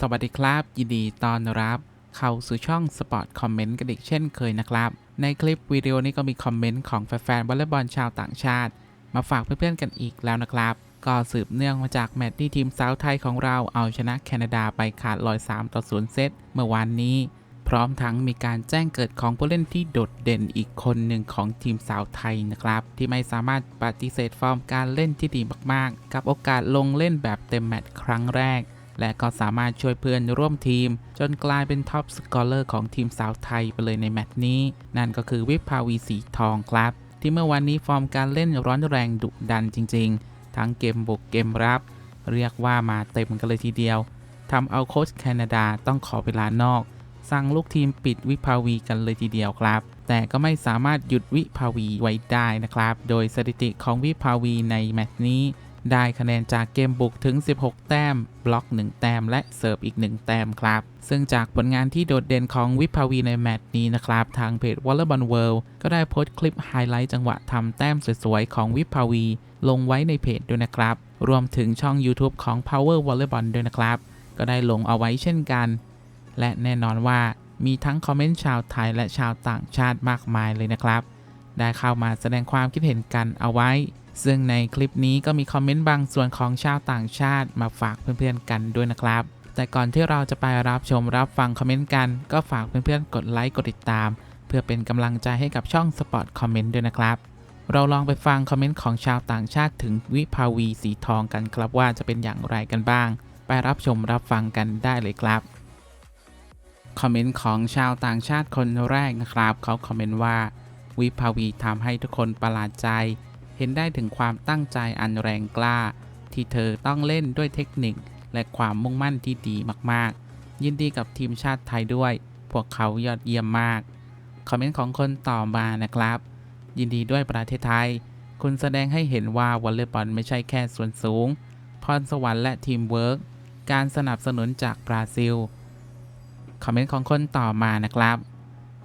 สวัสดีครับ ยินดีต้อนรับ เข้าสู่ช่องสปอร์ตคอมเมนต์กันอีกเช่นเคยนะครับ ในคลิปวิดีโอนี้ก็มีคอมเมนต์ของแฟนๆวอลเลย์บอลชาวต่างชาติ มาฝากเพื่อนๆกันอีกแล้วนะครับ ก็สืบเนื่องมาจากแมตช์ที่ทีมสาวไทยของเราเอาชนะแคนาดาไปขาดลอย 3 ต่อ 0 เซตเมื่อวานนี้ พร้อมทั้งมีการแจ้งเกิดของผู้เล่นที่โดดเด่นอีกคนหนึ่งของทีมสาวไทยนะครับ ที่ไม่สามารถปฏิเสธฟอร์มการเล่นที่ดีมากๆ กับโอกาสลงเล่นแบบเต็มแมตช์ครั้งแรก และก็สามารถช่วยเพื่อนร่วมทีม จนกลายเป็นท็อปสกอร์เลอร์ของทีมสาวไทยไปเลยในแมตช์นี้ นั่นก็คือวิภาวีสีทองครับ ที่เมื่อวันนี้ฟอร์มการเล่นร้อนแรงดุดันจริง ๆ ทั้งเกมบุกเกมรับ เรียกว่ามาเต็มกันเลยทีเดียวทำเอาโค้ชแคนาดาต้องขอเวลานอก สั่งลูกทีมปิดวิภาวีกันเลยทีเดียวครับ แต่ก็ไม่สามารถหยุดวิภาวีไว้ได้นะครับ โดยสถิติของวิภาวีในแมตช์นี้ ได้คะแนนจากเกมบุกถึง 16 แต้ม บล็อก 1 แต้ม และเสิร์ฟอีก 1 แต้มครับ ซึ่งจากผลงานที่โดดเด่นของวิภาวีในแมตช์นี้นะครับ ทางเพจ w a l l e r b a l l World ก็ได้โพสต์คลิปไฮไลท์จังหวะทำแต้มสวยๆ ของวิภาวี ลงไว้ในเพจด้วยนะครับ รวมถึงช่อง YouTube ของ Power Volleyball ด้วยนะครับ ก็ได้ลงเอาไว้เช่นกัน และแน่นอนว่ามีทั้งคอมเมนต์ชาวไทยและชาวต่างชาติมากมายเลยนะครับ ได้เข้ามาแสดงความคิดเห็นกันเอาไว้ ซึ่งในคลิปนี้ก็มีคอมเมนต์บางส่วนของชาวต่างชาติมาฝากเพื่อนๆกันด้วยนะครับ แต่ก่อนที่เราจะไปรับชมรับฟังคอมเมนต์กัน ก็ฝากเพื่อนๆกดไลค์กดติดตาม เพื่อเป็นกำลังใจให้กับช่องสปอร์ตคอมเมนต์ด้วยนะครับ เราลองไปฟังคอมเมนต์ของชาวต่างชาติถึงวิภาวีสีทองกันครับว่าจะเป็นอย่างไรกันบ้าง ไปรับชมรับฟังกันได้เลยครับคอมเมนต์ของชาวต่างชาติคนแรกนะครับ เขาคอมเมนต์ว่า วิภาวีทำให้ทุกคนประหลาดใจ เห็นได้ถึงความตั้งใจอันแรงกล้า ที่เธอต้องเล่นด้วยเทคนิค และความมุ่งมั่นที่ดีมากๆ ยินดีกับทีมชาติไทยด้วย พวกเขายอดเยี่ยมมาก คอมเมนต์ของคนต่อมานะครับ ยินดีด้วยประเทศไทย คุณแสดงให้เห็นว่าวอลเลย์บอลไม่ใช่แค่ส่วนสูง พรสวรรค์และทีมเวิร์กการสนับสนุนจากบราซิล คอมเมนต์ของคนต่อมานะครับ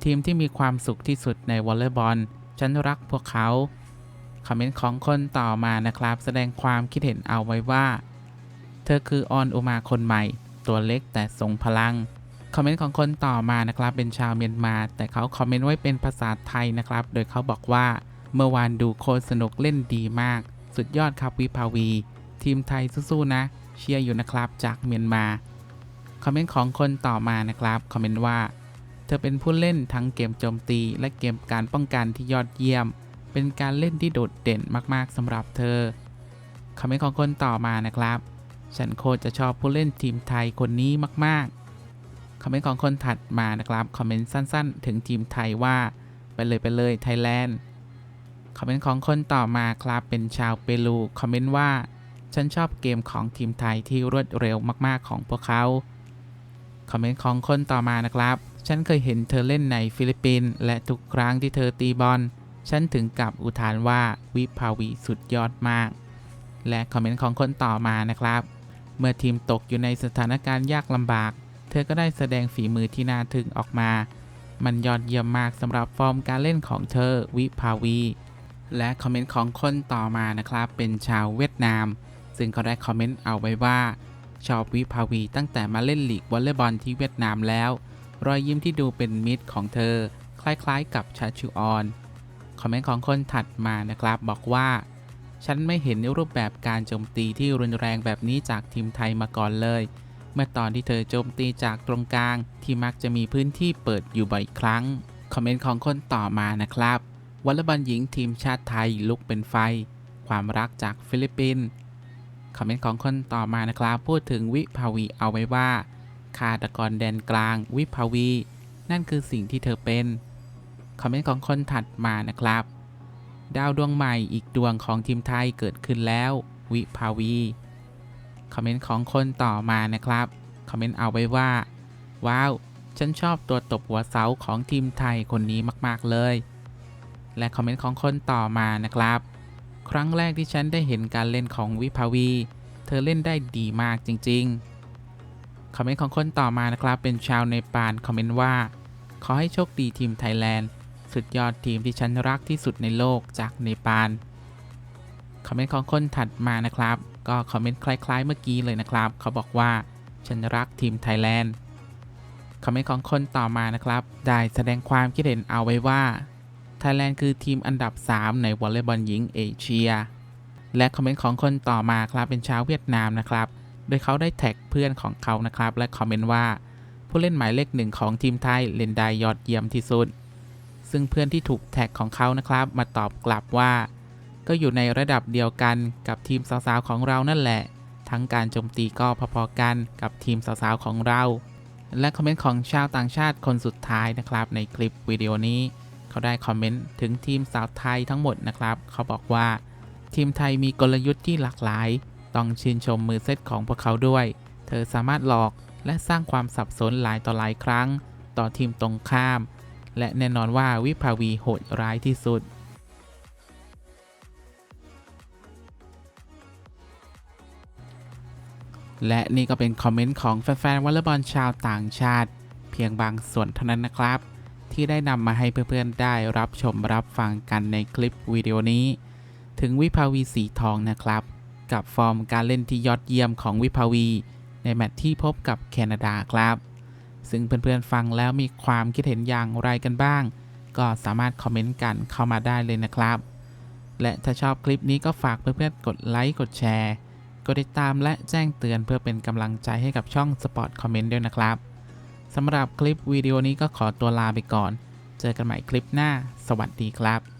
ทีมที่มีความสุขที่สุดในวอลเลย์บอลฉันรักพวกเขา คอมเมนต์ของคนต่อมานะครับ แสดงความคิดเห็นเอาไว้ว่า เธอคือออนอุมาคนใหม่ ตัวเล็กแต่ทรงพลัง คอมเมนต์ของคนต่อมานะครับ เป็นชาวเมียนมา แต่เขาคอมเมนต์ไว้เป็นภาษาไทยนะครับ โดยเขาบอกว่า เมื่อวานดูโคสนุกเล่นดีมาก สุดยอดครับวิภาวี ทีมไทยสู้ๆนะ เชียร์อยู่นะครับจากเมียนมา คอมเมนต์ของคนต่อมานะครับคอมเมนต์ว่า เธอเป็นผู้เล่นทั้งเกมโจมตีและเกมการป้องกันที่ยอดเยี่ยม เป็นการเล่นที่โดดเด่นมากๆสำหรับเธอคอมเมนต์ของคนต่อมานะครับ ฉันโคตรจะชอบผู้เล่นทีมไทยคนนี้มากๆคอมเมนต์ของคนถัดมานะครับคอมเมนต์สั้นๆ ถึงทีมไทยว่าไปเลยไปเลยไทยแลนด์คอมเมนต์ของคนต่อมาครับเป็นชาวเปรูคอมเมนต์ว่าฉันชอบเกมของทีมไทยที่รวดเร็วมากๆของพวกเขา คอมเมนต์ของคนต่อมานะครับ ฉันเคยเห็นเธอเล่นในฟิลิปปินส์และทุกครั้งที่เธอตีบอล ฉันถึงกับอุทานว่าวิภาวีสุดยอดมาก และคอมเมนต์ของคนต่อมานะครับ เมื่อทีมตกอยู่ในสถานการณ์ยากลำบาก เธอก็ได้แสดงฝีมือที่น่าทึ่งออกมา มันยอดเยี่ยมมากสำหรับฟอร์มการเล่นของเธอวิภาวี และคอมเมนต์ของคนต่อมานะครับ เป็นชาวเวียดนาม ซึ่งเขาได้คอมเมนต์เอาไว้ว่าชอบวิภาวีตั้งแต่มาเล่นลีกวอลเลย์บอลที่เวียดนามแล้ว รอยยิ้มที่ดูเป็นมิตรของเธอ คล้ายๆ กับชาชูออน คอมเมนต์ของคนถัดมานะครับ บอกว่า ฉันไม่เห็นรูปแบบการโจมตีที่รุนแรงแบบนี้จากทีมไทยมาก่อนเลย เมื่อตอนที่เธอโจมตีจากตรงกลาง ที่มักจะมีพื้นที่เปิดอยู่บ่อยครั้ง คอมเมนต์ของคนต่อมานะครับวอลเลย์บอลหญิงทีมชาติไทยลุกเป็นไฟ ความรักจากฟิลิปปินส์คอมเมนต์ของคนต่อมานะครับ พูดถึงวิภาวีเอาไว้ว่าฆาตกรแดนกลาง วิภาวี นั่นคือสิ่งที่เธอเป็น คอมเมนต์ของคนถัดมานะครับ ดาวดวงใหม่อีกดวงของทีมไทยเกิดขึ้นแล้ว วิภาวี คอมเมนต์ของคนต่อมานะครับ คอมเมนต์เอาไว้ว่า ว้าว ฉันชอบตัวตบหัวเสาของทีมไทยคนนี้มาก ๆ เลย และคอมเมนต์ของคนต่อมานะครับ ครั้งแรกที่ฉันได้เห็นการเล่นของวิภาวี เธอเล่นได้ดีมากจริง ๆคอมเมนต์ของคนต่อมานะครับ เป็นชาวเนปาลคอมเมนต์ว่า ขอให้โชคดีทีมไทยแลนด์ สุดยอดทีมที่ฉันรักที่สุดในโลกจากเนปาลคอมเมนต์ของคนถัดมานะครับ ก็คอมเมนต์คล้ายๆเมื่อกี้เลยนะครับ เขาบอกว่าฉันรักทีมไทยแลนด์คอมเมนต์ของคนต่อมานะครับ ได้แสดงความคิดเห็นเอาไว้ว่าไทยแลนด์คือทีมอันดับ 3 ในวอลเลย์บอลหญิงเอเชีย และคอมเมนต์ของคนต่อมาครับเป็นชาวเวียดนามนะครับ โดยเขาได้แท็กเพื่อนของเขานะครับ และคอมเมนต์ว่า ผู้เล่นหมายเลขหนึ่งของทีมไทยเล่นได้ยอดเยี่ยมที่สุด ซึ่งเพื่อนที่ถูกแท็กของเขานะครับ มาตอบกลับว่า ก็อยู่ในระดับเดียวกันกับทีมสาวๆของเรานั่นแหละ ทั้งการโจมตีก็พอๆกันกับทีมสาวๆของเรา และคอมเมนต์ของชาวต่างชาติคนสุดท้ายนะครับ ในคลิปวิดีโอนี้ เขาได้คอมเมนต์ถึงทีมสาวไทยทั้งหมดนะครับ เขาบอกว่า ทีมไทยมีกลยุทธ์ที่หลากหลาย ต้องชื่นชมมือเซตของพวกเขาด้วย เธอสามารถหลอกและสร้างความสับสนหลายต่อหลายครั้ง ต่อทีมตรงข้าม และแน่นอนว่าวิภาวีโหดร้ายที่สุดและนี่ก็เป็นคอมเมนต์ของแฟนๆวอลเลย์บอลชาวต่างชาติ เพียงบางส่วนเท่านั้นนะครับ ที่ได้นำมาให้เพื่อนๆได้รับชมรับฟังกันในคลิปวิดีโอนี้ ถึงวิภาวีสีทองนะครับ กับฟอร์มการเล่นที่ยอดเยี่ยมของวิภาวี ในแมตช์ที่พบกับแคนาดาครับ ซึ่งเพื่อนๆฟังแล้วมีความคิดเห็นอย่างไรกันบ้าง ก็สามารถคอมเมนต์กันเข้ามาได้เลยนะครับ และถ้าชอบคลิปนี้ก็ฝากเพื่อนๆกดไลค์กดแชร์กดติดตามและแจ้งเตือนเพื่อเป็นกำลังใจให้กับช่อง Spot Comment ด้วยนะครับสำหรับคลิปวิดีโอนี้ก็ขอตัวลาไปก่อน เจอกันใหม่คลิปหน้า สวัสดีครับ